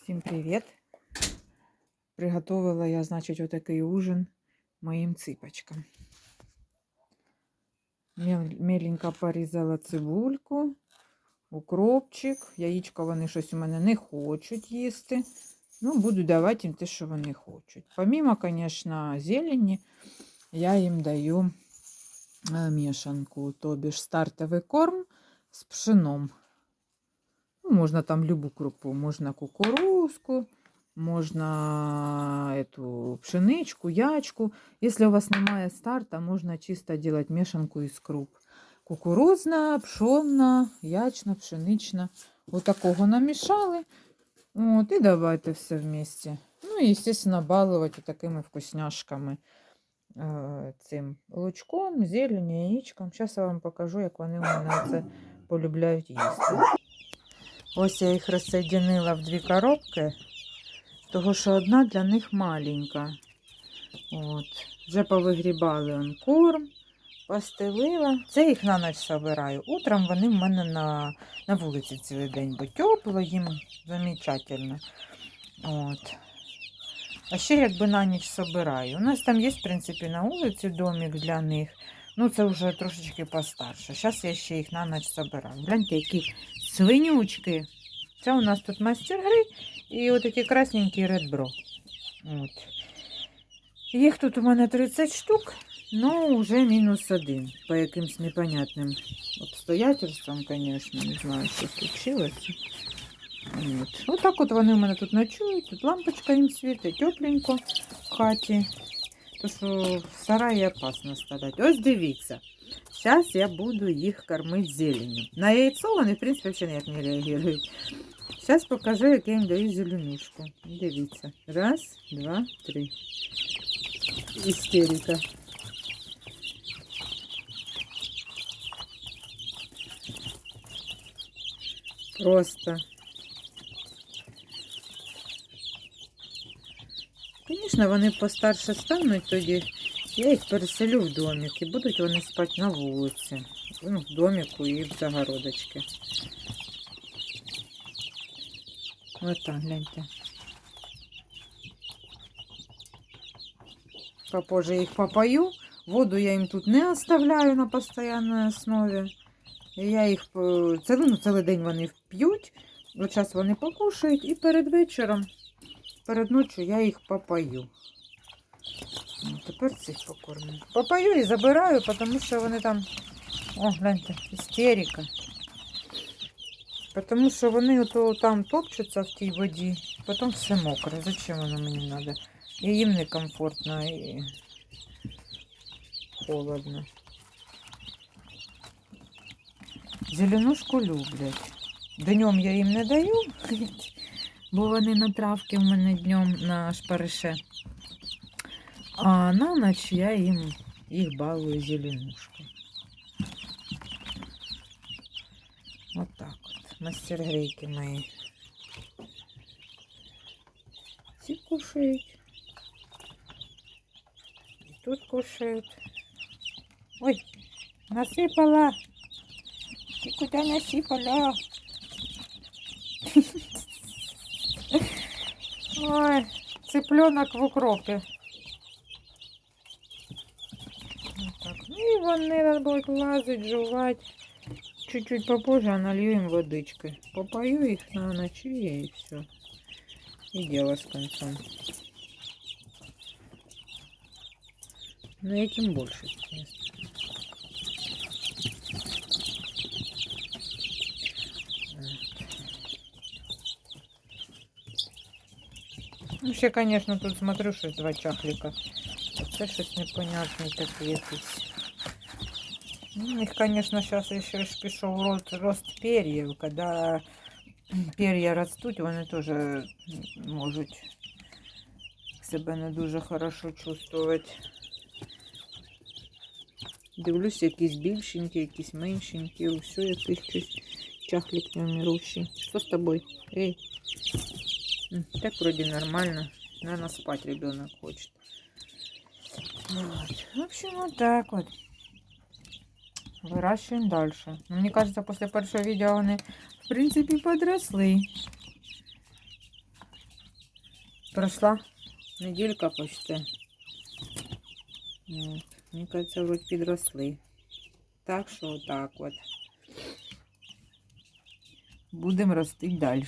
Всім привіт! Приготовила я, значить, отакий ужин моїм ципочкам. Мел- Меленько порізала цибульку, укропчик. Яєчко вони щось у мене не хочуть їсти. Ну, буду давати їм те, що вони хочуть. Помимо, звісно, зелені, я їм даю е, мішанку, тобі ж стартовий корм з пшеном. Ну, можна там любу крупу, можна кукурузку, можна эту пшеничку, ячку. Если у вас немає старта, можна чисто делать мешанку із круп. Кукурузна, пшонна, ячна, пшенична. Вот такого намішали. От, і давайте все вместе. Ну і, естественно, балувати такими вкусняшками. е, Цим лучком, зеленю, яєчком. Зараз я вам покажу, як вони у мене це полюбляють їсти. Ось я їх розсоединила в дві коробки, того що одна для них маленька. От. Вже повигрібали он корм, постелила. Це їх на ніч собираю. Утром вони в мене на, на вулиці цілий день, бо тепло їм замечательно. От. А ще якби на ніч собираю. У нас там є, в принципі, на вулиці домик для них. Ну, це вже трошечки постарше. Зараз я ще їх на ніч собираю. Гляньте, які свинючки. Це у нас тут мастер гри і от такі красненькі редбро. От. Їх тут у мене 30 штук, ну вже мінус один. По якимсь непонятним обстоятельствам, звісно, не знаю, що случилося. От. Отак от вони у мене тут ночують, тут лампочка їм світить, тепленько в хаті. То що в сараї опасно страдати. Ось дивіться. Зараз я буду їх кормити зеленью. На яйцо вони, в принципі, взагалі ніяк не реагують. Зараз покажу, як я їм даю зеленушку. Дивіться. Раз, два, три. Істерика. Просто. Звісно, вони постарше стануть тоді. Я їх переселю в домик і будуть вони спати на вулиці. Ну, в домику і в загородочці. Ось так, гляньте. Попозже їх попою. Воду я їм тут не оставляю на постійній основі. Я їх е, цілий, ну, цілий день вони п'ють. Зараз вони покушають і перед вечором, перед ночі я їх попою. Ну, тепер цих покормлю. Попою і забираю, тому що вони там. О, гляньте, істерика. Тому що вони ото там топчуться в тій воді, потім все мокре. Зачем воно мені треба? І їм некомфортно і холодно. Зеленушку люблять. Днем я їм не даю, бо вони на травки в мене днем на шпарише. А на ніч я їм їх балую зеленушкою. Вот так от. Мастер грейки мої. Всі кушають. І тут кушають. Ой, насипала. Ти куди насипала? Ой, цыпленок в укропі. Вони будуть лазити, жувати. Чуть-чуть попозже налью им водичкой. Попою их на ночь и все. И дело с концом. Но этим больше. Вообще, конечно, тут смотрю, что два чахлика. Це щось непонятне таке якесь. Ну, у них, конечно, сейчас еще ж пішов рост, рост перьев. Когда перья ростуть, вони теж можуть себе не дуже хорошо чувствувати. Дивлюсь, якісь більшенькі, якісь меншенькі, усе якийсь щось чахлик невмирущий. Що з тобою? Эй. М, Так вроде нормально. Наверное, спать ребенок хочет. Вот. В общем, вот так вот. Вирощуємо далі. Ну, мені кажеться, після першого відео вони, в принципі, подросли. Пройшла неділька почти. От. Мені кажеться, вроді підросли. Так що отак от. будем рости далі.